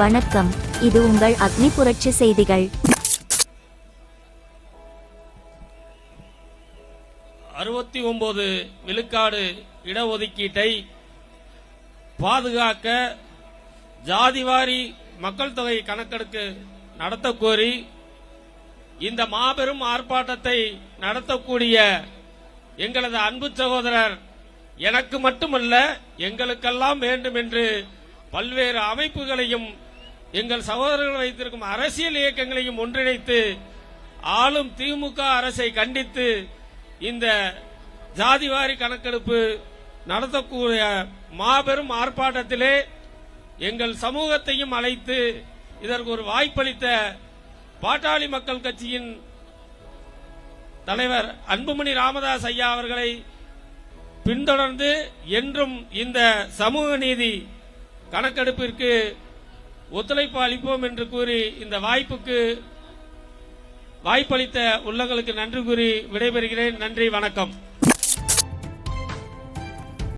வணக்கம். இது உங்கள் அக்னி புரட்சி செய்திகள். அறுபத்தி ஒன்பது விழுக்காடு இடஒதுக்கீட்டை பாதுகாக்க ஜாதிவாரி மக்கள் தொகை கணக்கெடுக்கு நடத்த கோரி இந்த மாபெரும் ஆர்ப்பாட்டத்தை நடத்தக்கூடிய எங்களது அன்பு சகோதரர் எனக்கு மட்டுமல்ல எங்களுக்கெல்லாம் வேண்டும் என்று பல்வேறு அமைப்புகளையும் எங்கள் சகோதரர்கள் வைத்திருக்கும் அரசியல் இயக்கங்களையும் ஒன்றிணைத்து ஆளும் திமுக அரசை கண்டித்து இந்த ஜாதிவாரி கணக்கெடுப்பு நடத்தக்கூடிய மாபெரும் ஆர்ப்பாட்டத்திலே எங்கள் சமூகத்தையும் அழைத்து இதற்கு ஒரு வாய்ப்பளித்த பாட்டாளி மக்கள் கட்சியின் தலைவர் அன்புமணி ராமதாஸ் ஐயா அவர்களை பின்தொடர்ந்து என்றும் இந்த சமூக நீதி கணக்கெடுப்பிற்கு ஒத்துழைப்பு அளிப்போம் என்று கூறி இந்த வாய்ப்புக்கு வாய்ப்பளித்த உள்ளங்களுக்கு நன்றி கூறி விடைபெறுகிறேன். நன்றி வணக்கம்.